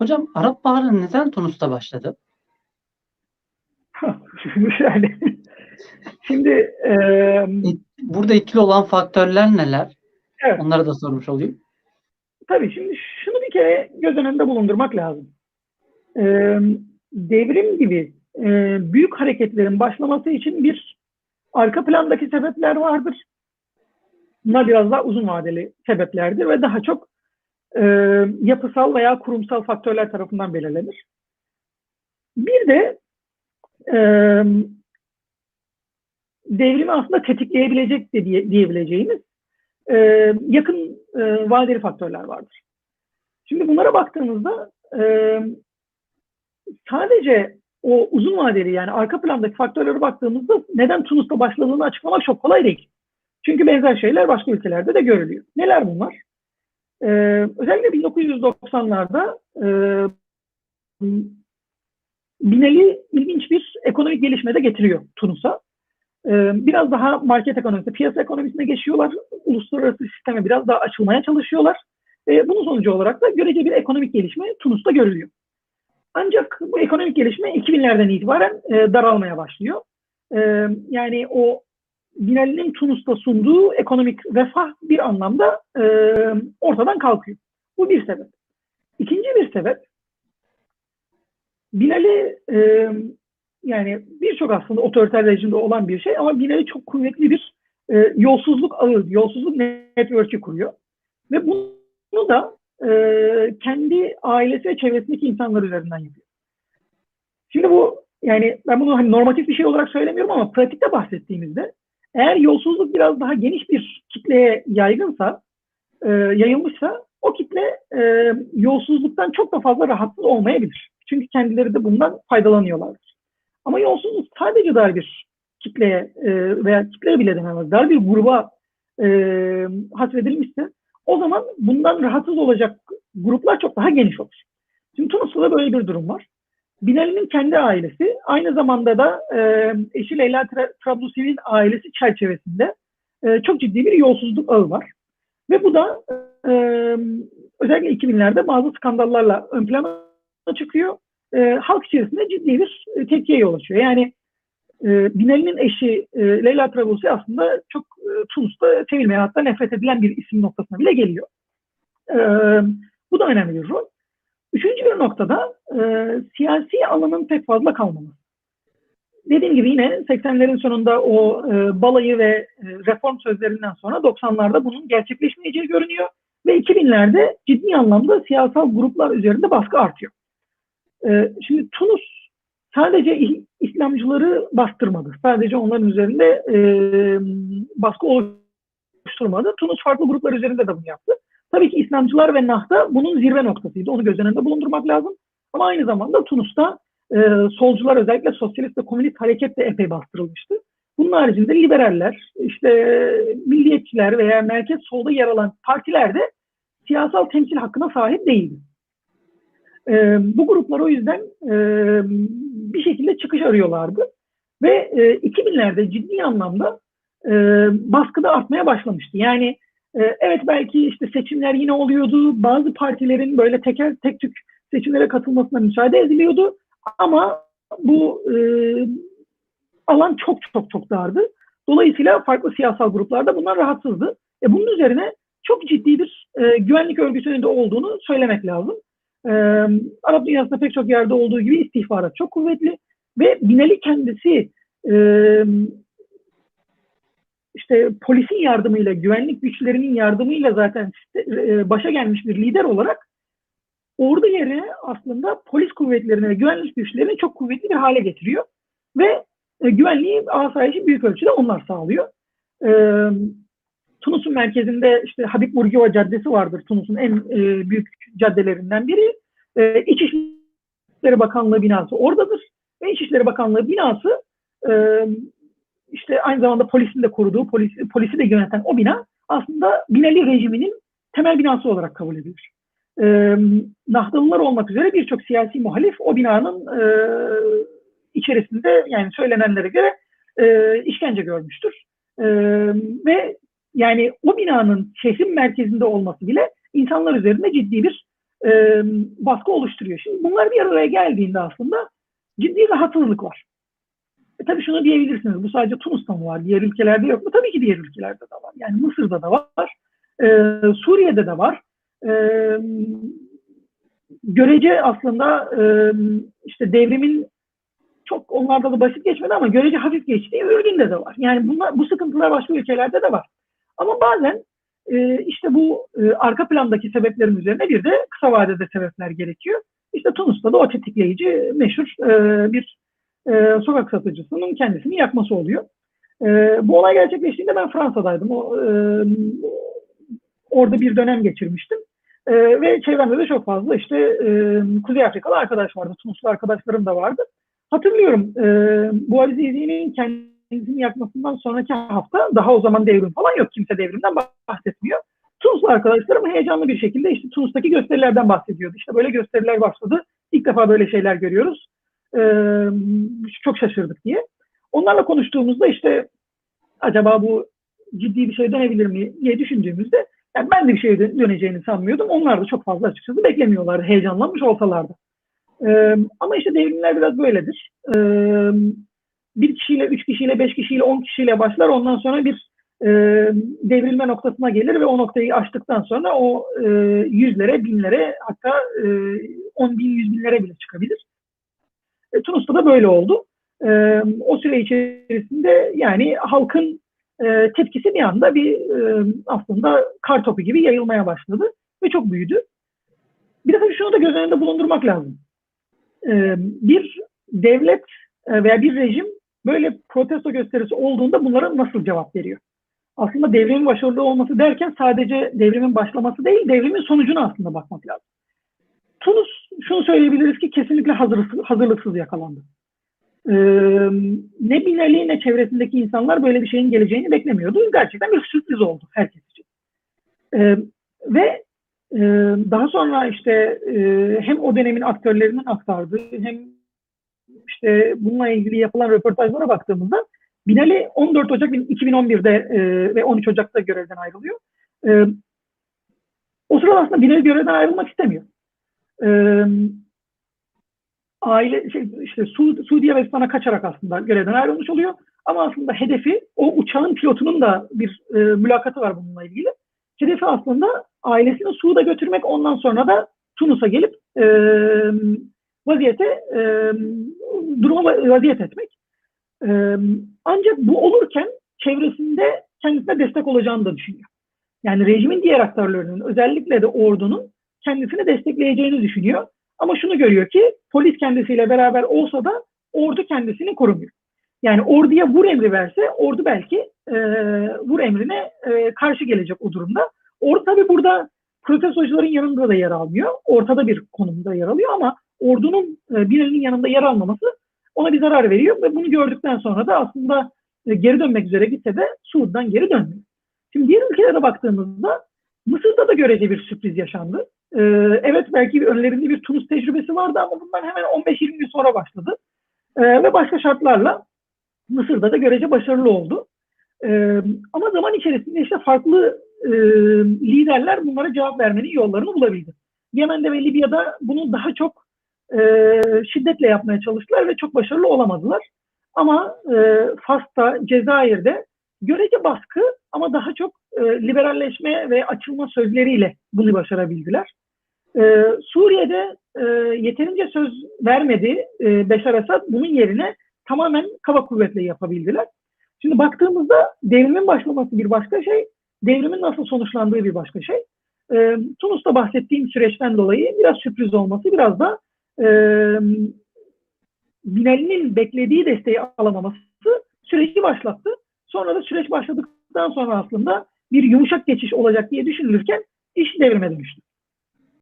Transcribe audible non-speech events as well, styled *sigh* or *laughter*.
Hocam Arap Baharı neden Tunus'ta başladı? *laughs* yani şimdi e, Burada etkili olan faktörler neler? evet, Onları da sormuş olayım. tabii şimdi şunu bir kere göz önünde bulundurmak lazım. E, devrim gibi e, büyük hareketlerin başlaması için bir arka plandaki sebepler vardır. Bunlar biraz daha uzun vadeli sebeplerdir ve daha çok e, yapısal veya kurumsal faktörler tarafından belirlenir. Bir de e, devrimi aslında tetikleyebilecek de diye, diyebileceğimiz e, yakın e, vadeli faktörler vardır. Şimdi bunlara baktığımızda e, sadece o uzun vadeli yani arka plandaki faktörlere baktığımızda neden Tunus'ta başladığını açıklamak çok kolay değil. Çünkü benzer şeyler başka ülkelerde de görülüyor. Neler bunlar? Ee, özellikle 1990'larda e, Binali ilginç bir ekonomik gelişme de getiriyor Tunus'a. Ee, biraz daha market ekonomisi, piyasa ekonomisine geçiyorlar. Uluslararası sisteme biraz daha açılmaya çalışıyorlar. Ee, bunun sonucu olarak da görece bir ekonomik gelişme Tunus'ta görülüyor. Ancak bu ekonomik gelişme 2000'lerden itibaren e, daralmaya başlıyor. E, yani o Binali'nin Tunus'ta sunduğu ekonomik refah bir anlamda e, ortadan kalkıyor. Bu bir sebep. İkinci bir sebep, Binali e, yani birçok aslında otoriter rejimde olan bir şey ama Binali çok kuvvetli bir e, yolsuzluk ağı, yolsuzluk network'ü kuruyor. Ve bunu da e, kendi ailesi ve çevresindeki insanlar üzerinden yapıyor. Şimdi bu yani ben bunu hani normatif bir şey olarak söylemiyorum ama pratikte bahsettiğimizde eğer yolsuzluk biraz daha geniş bir kitleye yaygınsa, e, yayılmışsa o kitle e, yolsuzluktan çok da fazla rahatsız olmayabilir. Çünkü kendileri de bundan faydalanıyorlardır. Ama yolsuzluk sadece dar bir kitleye e, veya kitleye bile denemez, dar bir gruba e, hasredilmişse o zaman bundan rahatsız olacak gruplar çok daha geniş olur. Şimdi Tunus'ta da böyle bir durum var. Binali'nin kendi ailesi aynı zamanda da e, eşi Leyla Trablusi'nin ailesi çerçevesinde e, çok ciddi bir yolsuzluk ağı var. Ve bu da e, özellikle 2000'lerde bazı skandallarla ön plana çıkıyor. E, halk içerisinde ciddi bir e, tepkiye yol açıyor. Yani e, Binali'nin eşi e, Leyla Trablusi aslında çok e, Tunus'ta sevilmeyen hatta nefret edilen bir isim noktasına bile geliyor. E, bu da önemli bir rol. Üçüncü bir noktada e, siyasi alanın pek fazla kalmaması. Dediğim gibi yine 80'lerin sonunda o e, balayı ve e, reform sözlerinden sonra 90'larda bunun gerçekleşmeyeceği görünüyor. Ve 2000'lerde ciddi anlamda siyasal gruplar üzerinde baskı artıyor. E, şimdi Tunus sadece İslamcıları bastırmadı. Sadece onların üzerinde e, baskı oluşturmadı. Tunus farklı gruplar üzerinde de bunu yaptı. Tabii ki İslamcılar ve Nahda bunun zirve noktasıydı. Onu göz önünde bulundurmak lazım. Ama aynı zamanda Tunus'ta e, solcular özellikle sosyalist ve komünist hareket de epey bastırılmıştı. Bunun haricinde liberaller, işte milliyetçiler veya merkez solda yer alan partiler de siyasal temsil hakkına sahip değildi. E, bu gruplar o yüzden e, bir şekilde çıkış arıyorlardı. Ve e, 2000'lerde ciddi anlamda e, baskı da artmaya başlamıştı. Yani evet belki işte seçimler yine oluyordu. Bazı partilerin böyle teker tek tük seçimlere katılmasına müsaade ediliyordu. Ama bu e, alan çok çok çok dardı. Dolayısıyla farklı siyasal gruplarda bunlar rahatsızdı. E, bunun üzerine çok ciddi bir e, güvenlik örgütünün de olduğunu söylemek lazım. E, Arap dünyasında pek çok yerde olduğu gibi istihbarat çok kuvvetli ve Binali kendisi e, işte polisin yardımıyla, güvenlik güçlerinin yardımıyla zaten e, başa gelmiş bir lider olarak ordu yerine aslında polis kuvvetlerini ve güvenlik güçlerini çok kuvvetli bir hale getiriyor. Ve e, güvenliği asayişi büyük ölçüde onlar sağlıyor. E, Tunus'un merkezinde işte Habib Bourguiba Caddesi vardır. Tunus'un en e, büyük caddelerinden biri. E, İçişleri Bakanlığı binası oradadır. Ve İçişleri Bakanlığı binası e, işte aynı zamanda polisin de koruduğu, polisi, polisi de yöneten o bina aslında Binali rejiminin temel binası olarak kabul edilir. E, Nahdalılar olmak üzere birçok siyasi muhalif o binanın e, içerisinde yani söylenenlere göre e, işkence görmüştür. E, ve yani o binanın şehrin merkezinde olması bile insanlar üzerinde ciddi bir e, baskı oluşturuyor. Şimdi bunlar bir araya geldiğinde aslında ciddi rahatsızlık var. E tabii şunu diyebilirsiniz, bu sadece Tunus'ta mı var, diğer ülkelerde yok mu? Tabii ki diğer ülkelerde de var. Yani Mısır'da da var, e, Suriye'de de var. E, görece aslında e, işte devrimin çok onlarda da basit geçmedi ama görece hafif geçtiği Ürdün'de de var. Yani bunlar, bu sıkıntılar başka ülkelerde de var. Ama bazen e, işte bu e, arka plandaki sebeplerin üzerine bir de kısa vadede sebepler gerekiyor. İşte Tunus'ta da o tetikleyici meşhur e, bir e, sokak satıcısının kendisini yakması oluyor. E, bu olay gerçekleştiğinde ben Fransa'daydım. O, e, orada bir dönem geçirmiştim. E, ve çevremde de çok fazla işte e, Kuzey Afrikalı arkadaş vardı. Tunuslu arkadaşlarım da vardı. Hatırlıyorum e, bu Azizi'nin kendisini yakmasından sonraki hafta daha o zaman devrim falan yok. Kimse devrimden bahsetmiyor. Tunuslu arkadaşlarım heyecanlı bir şekilde işte Tunus'taki gösterilerden bahsediyordu. İşte böyle gösteriler başladı. İlk defa böyle şeyler görüyoruz. E, çok şaşırdık diye. Onlarla konuştuğumuzda işte acaba bu ciddi bir şey dönebilir mi diye düşündüğümüzde yani ben de bir şey döneceğini sanmıyordum. Onlar da çok fazla açıkçası beklemiyorlardı. Heyecanlanmış olsalardı. Ee, ama işte devrimler biraz böyledir. Ee, bir kişiyle, üç kişiyle, beş kişiyle, on kişiyle başlar. Ondan sonra bir e, devrilme noktasına gelir ve o noktayı aştıktan sonra o e, yüzlere, binlere hatta e, on bin, yüz binlere bile çıkabilir. E, Tunus'ta da böyle oldu. E, o süre içerisinde yani halkın e, tepkisi bir anda bir e, aslında kar topu gibi yayılmaya başladı ve çok büyüdü. Bir de şunu da göz önünde bulundurmak lazım. E, bir devlet e, veya bir rejim böyle protesto gösterisi olduğunda bunlara nasıl cevap veriyor? Aslında devrimin başarılı olması derken sadece devrimin başlaması değil, devrimin sonucuna aslında bakmak lazım. Tunus şunu söyleyebiliriz ki kesinlikle hazırsız, hazırlıksız yakalandı. Ee, ne Binali ne çevresindeki insanlar böyle bir şeyin geleceğini beklemiyordu. Gerçekten bir sürpriz oldu herkes için. Ee, ve e, daha sonra işte e, hem o dönemin aktörlerinin aktardığı hem işte bununla ilgili yapılan röportajlara baktığımızda Binali 14 Ocak 2011'de e, ve 13 Ocak'ta görevden ayrılıyor. E, o sırada aslında Binali görevden ayrılmak istemiyor. E, aile şey, işte Su, Suudi Arabistan'a kaçarak aslında görevden ayrılmış oluyor. Ama aslında hedefi o uçağın pilotunun da bir e, mülakatı var bununla ilgili. Hedefi aslında ailesini Suud'a götürmek ondan sonra da Tunus'a gelip e, vaziyete e, duruma vaziyet etmek. E, ancak bu olurken çevresinde kendisine destek olacağını da düşünüyor. Yani rejimin diğer aktörlerinin özellikle de ordunun kendisini destekleyeceğini düşünüyor. Ama şunu görüyor ki polis kendisiyle beraber olsa da ordu kendisini korumuyor. Yani orduya vur emri verse ordu belki e, vur emrine e, karşı gelecek o durumda. Ordu tabi burada protestocuların yanında da yer almıyor. Ortada bir konumda yer alıyor ama ordunun e, birinin yanında yer almaması ona bir zarar veriyor ve bunu gördükten sonra da aslında e, geri dönmek üzere gitse de Suud'dan geri dönmüyor. Şimdi diğer ülkelere baktığımızda Mısır'da da görece bir sürpriz yaşandı. Ee, evet belki önlerinde bir Tunus tecrübesi vardı ama bundan hemen 15-20 gün sonra başladı. Ee, ve başka şartlarla Mısır'da da görece başarılı oldu. Ee, ama zaman içerisinde işte farklı e, liderler bunlara cevap vermenin yollarını bulabildi. Yemen'de ve Libya'da bunu daha çok e, şiddetle yapmaya çalıştılar ve çok başarılı olamadılar. Ama e, Fas'ta, Cezayir'de görece baskı ama daha çok e, liberalleşme ve açılma sözleriyle bunu başarabildiler. E, Suriye'de e, yeterince söz vermedi e, Beşar Esad. Bunun yerine tamamen kaba kuvvetle yapabildiler. Şimdi baktığımızda devrimin başlaması bir başka şey, devrimin nasıl sonuçlandığı bir başka şey. E, Tunus'ta bahsettiğim süreçten dolayı biraz sürpriz olması, biraz da e, Binali'nin beklediği desteği alamaması süreci başlattı. Sonra da süreç başladıktan sonra aslında bir yumuşak geçiş olacak diye düşünülürken iş devrime dönüştü.